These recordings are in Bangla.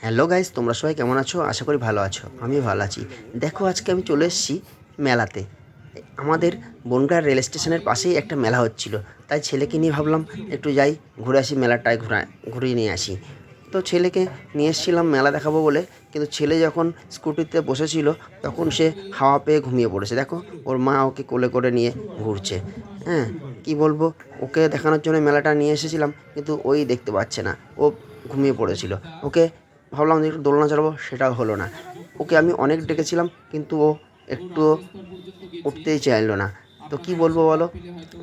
হ্যালো গাইস তোমরা সবাই কেমন আছো? আশা করি ভালো আছো। আমি ভালো আছি। দেখো, আজকে আমি চলে এসেছি মেলাতে। আমাদের বনগাঁ রেল স্টেশনের পাশেই একটা মেলা হচ্ছিল। তাই ছেলেকে নিয়ে ভাবলাম, একটু যাই, ঘুরে আসি, মেলাটায় ঘুরা, ঘুরিয়ে নিয়ে আসি। তো ছেলেকে নিয়ে এসেছিলাম, মেলা দেখাবো বলে। কিন্তু ছেলে যখন স্কুটিতে বসেছিল, তখন সে হাওয়া পেয়ে ঘুমিয়ে পড়েছে। দেখো, ওর মা ওকে কোলে করে নিয়ে ঘুরছে। হ্যাঁ কি বলব? ওকে দেখানোর জন্য মেলাটা নিয়ে এসেছিলাম, কিন্তু ওই দেখতে পাচ্ছে না। ও ঘুমিয়ে পড়েছিল। ওকে ভাবলাম যে একটু দোলনা চালাবো, সেটাও হলো না। ওকে আমি অনেক ডেকেছিলাম, কিন্তু ও একটু উঠতেই চাইলো না। তো কি বলব বলো?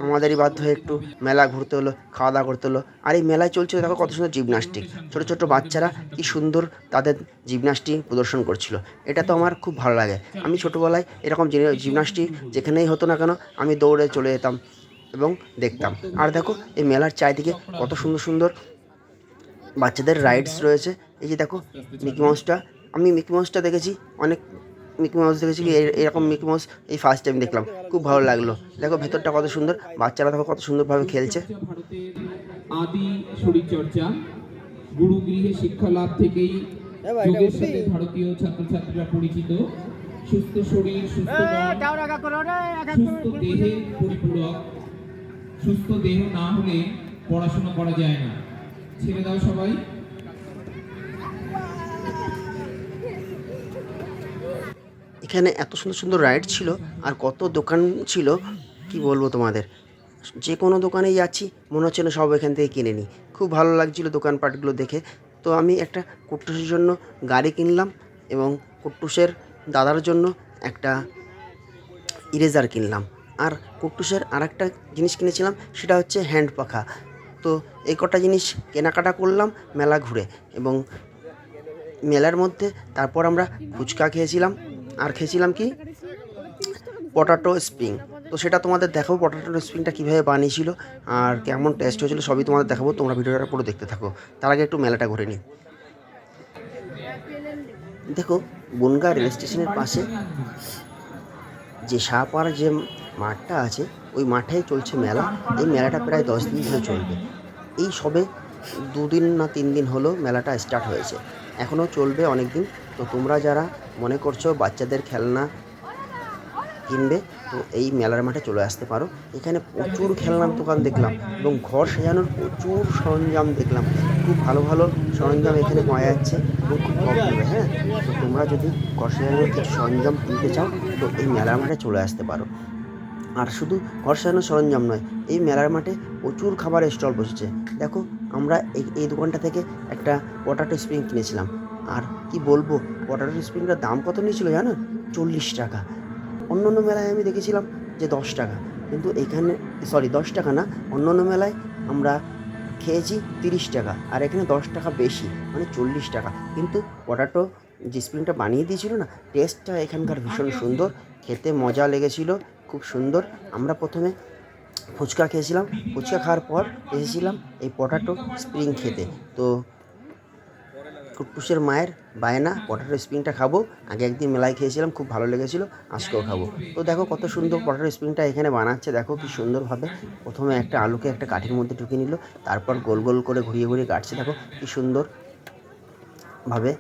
আমাদেরই বাধ্য হয়ে একটু মেলা ঘুরতে হলো খাওয়া দাওয়া করতে হলো। আর এই মেলায় চলছে দেখো কত সুন্দর জিমনাস্টিক ছোটো ছোটো বাচ্চারা কি সুন্দর তাদের জিমনাস্টিক প্রদর্শন করছিল। এটা তো আমার খুব ভালো লাগে। আমি ছোটোবেলায় এরকম জিমনাস্টিক যেখানেই হতো না কেন আমি দৌড়ে চলে যেতাম এবং দেখতাম। আর দেখো এই মেলার চারিদিকে কত সুন্দর সুন্দর বাচ্চাদের রাইডস রয়েছে। এই যে দেখো মিকি মাউসটা, আমি মিকি মাউসটা দেখেছি, অনেক মিকি মাউস দেখেছি কি? এরকম মিকি মাউস এই ফার্স্ট টাইম দেখলাম। খুব ভালো লাগল। দেখো ভেতরটা কত সুন্দর। বাচ্চারা দেখো কত সুন্দরভাবে খেলছে। আদি শরীরচর্চা। গুরুগৃহে শিক্ষা লাভ থেকেই যোগের সাথে ভারতীয় ছাত্রছাত্রীরা পরিচিত। সুস্থ শরীর সুস্থ সুস্থ দেহে পরিপূরক। সুস্থ দেহ না হলে পড়াশোনা করা যায় না। ছেড়ে দাও সবাই। এখানে এত সুন্দর সুন্দর রাইড ছিল আর কত দোকান ছিল, কি বলব তোমাদের? যে কোনো দোকানেই যাচ্ছি, মনে হচ্ছে না সব এখান থেকে কিনে নিই খুব ভালো লাগছিল দোকানপাটগুলো দেখে। তো আমি একটা কুট্টুসের জন্য গাড়ি কিনলাম এবং কুট্টুসের দাদার জন্য একটা ইরেজার কিনলাম। আর কুট্টুসের আর একটা জিনিস কিনেছিলাম, সেটা হচ্ছে হ্যান্ড পাখা। তো এই কটা জিনিস কেনাকাটা করলাম মেলা ঘুরে এবং মেলার মধ্যে তারপর আমরা ফুচকা খেয়েছিলাম। আর খেয়েছিলাম কি? পটাটো স্প্রিং তো সেটা তোমাদের দেখাবো পটাটো স্প্রিংটা কীভাবে বানিয়েছিল আর কেমন টেস্ট হয়েছিল, সবই তোমাদের দেখাবো, তোমরা ভিডিওটা পুরো দেখতে থাকো। তার আগে একটু মেলাটা ঘুরে নিই। দেখো, বনগাঁ রেল স্টেশনের পাশে যে শাহপাড় যে মাঠটা আছে, ওই মাঠেই চলছে মেলা। এই মেলাটা প্রায় দশ দিন ধরে চলবে। এই সবে দুদিন না তিন দিন হলো মেলাটা স্টার্ট হয়েছে। এখনও চলবে অনেক দিন তো তোমরা যারা মনে করছ বাচ্চাদের খেলনা কিনবে? তো এই মেলার মাঠে চলে আসতে পারো। এখানে প্রচুর খেলনার দোকান দেখলাম এবং ঘর সাজানোর প্রচুর সরঞ্জাম দেখলাম। খুব ভালো ভালো সরঞ্জাম এখানে পাওয়া যাচ্ছে এবং খুব কম দামে হ্যাঁ? তো তোমরা যদি ঘর সাজানোর কিছু সরঞ্জাম কিনতে চাও, তো এই মেলার মাঠে চলে আসতে পারো। আর শুধু ঘর সাজানোর সরঞ্জাম নয়, এই মেলার মাঠে প্রচুর খাবারের স্টল বসেছে। দেখো, আমরা এই এই দোকানটা থেকে একটা পটাটো স্প্রিং কিনেছিলাম। আর কি বলব পটাটো স্প্রিংটার দাম কত নিয়েছিল জানো? চল্লিশ টাকা। অন্য অন্য মেলায় আমি দেখেছিলাম যে দশ টাকা। কিন্তু এখানে সরি দশ টাকা না অন্য অন্য মেলায় আমরা খেয়েছি তিরিশ টাকা, আর এখানে দশ টাকা বেশি মানে চল্লিশ টাকা। কিন্তু পটাটো যে স্প্রিংটা বানিয়ে দিয়েছিল না টেস্টটা এখানকার ভীষণ সুন্দর, খেতে মজা লেগেছিল, খুব সুন্দর। আমরা প্রথমে ফুচকা খেয়েছিলাম, ফুচকা খাওয়ার পর এসেছিলাম এই পটাটো স্প্রিং খেতে। তো কুট্টুসের মায়ের বায়না, পটাটো স্প্রিংটা খাব। আগে একদিন মেলায় খেয়েছিলাম, খুব ভালো লেগেছিল, আজকেও খাব। তো দেখো কত সুন্দর পটাটো স্প্রিংটা এখানে বানাচ্ছে, দেখো কি সুন্দরভাবে। প্রথমে একটা আলুকে একটা কাঠির মধ্যে ঢুকিয়ে নিল, তারপর গোল গোল করে ঘুরিয়ে ঘুরিয়ে কাটছে, দেখো কি সুন্দর ভাবে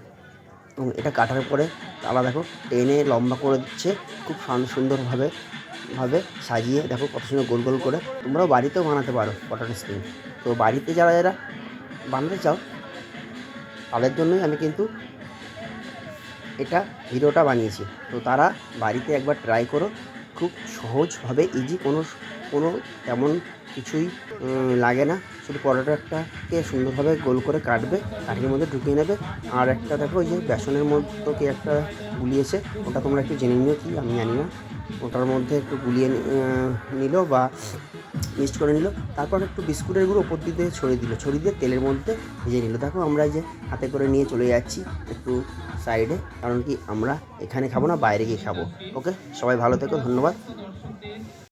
এবং এটা কাটার পরে তালা দেখো টেনে লম্বা করে দিচ্ছে, খুব সুন্দরভাবে, ভাবে সাজিয়ে, দেখো কত সুন্দর গোল গোল করে। তোমরাও বাড়িতেও বানাতে পারো পটাটো স্প্রিং। তো বাড়িতে যারা যারা বানাতে চাও তাদের জন্যই আমি কিন্তু এটা হিরোটা বানিয়েছি। তো তারা বাড়িতে একবার ট্রাই করো। খুব সহজভাবে ইজি কোনো কোনো তেমন কিছুই লাগে না। শুধু পরোটাটাকে সুন্দরভাবে গোল করে কাটবে, কাঠির মধ্যে ঢুকিয়ে নেবে। আর একটা দেখো, ওই যে বেসনের মধ্যে কি একটা গুলিয়েছে ওটা তোমরা একটু জেনে নিও কি, আমি জানি না। ওটার মধ্যে একটু গুলিয়ে নিল বা মিক্সড করে নিল। তারপর একটু বিস্কুটের গুঁড়ো ওপর দিয়ে ছড়িয়ে দিল। ছড়িয়ে দিয়ে তেলের মধ্যে ভেজে নিল। দেখো আমরা যে হাতে করে নিয়ে চলে যাচ্ছি একটু সাইডে কারণ কি আমরা এখানে খাব না, বাইরে গিয়ে খাব। ওকে সবাই ভালো থেকো, ধন্যবাদ।